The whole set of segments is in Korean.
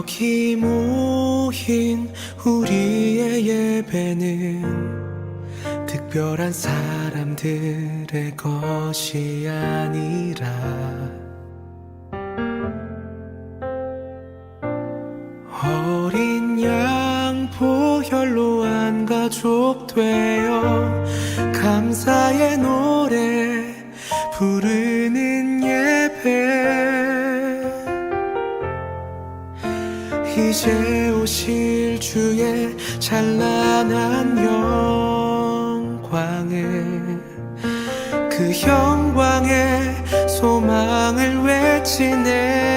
여기 모인 우리의 예배는 특별한 사람들의 것이 아니라 어린 양 보혈로 한 가족 되어 감사의 노래 부르는 예배 이제 오실 주의 찬란한 영광을 그 영광의 소망을 외치네.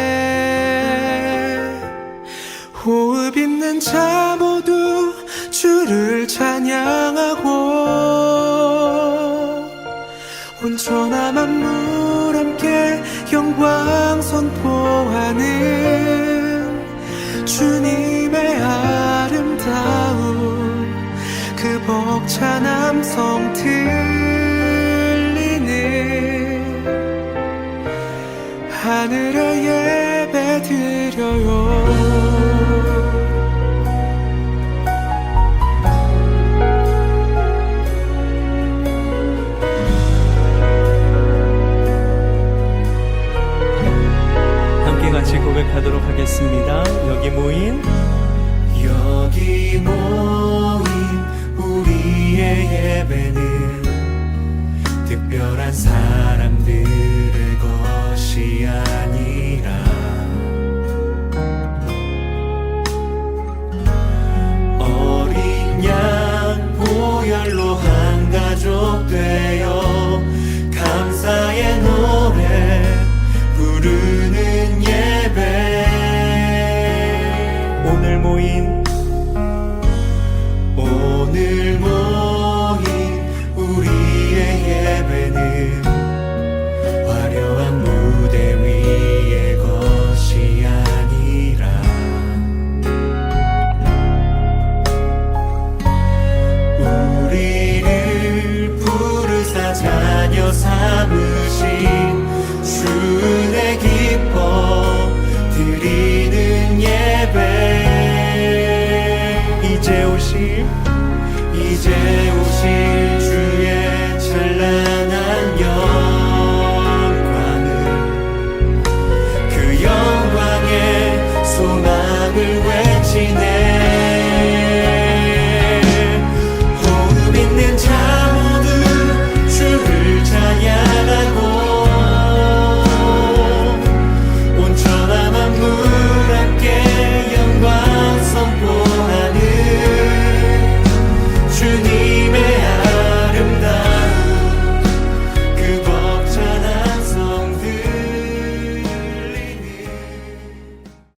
호흡 있는 자 모두 주를 찬양하고 온전한 만물 함께 영광 선포하는 주님의 아름다운 그 벅찬 함성 들 고백하도록 하겠습니다. 여기 모인 여기 모인 우리의 예배는 특별한 사람들의 것이 아니라 늘 모인 우리의 예배는 화려한 무대 위의 것이 아니라 우리를 부르사 자녀 삼으신 주의 기뻐 드리는 예배. 이제 오실 dead.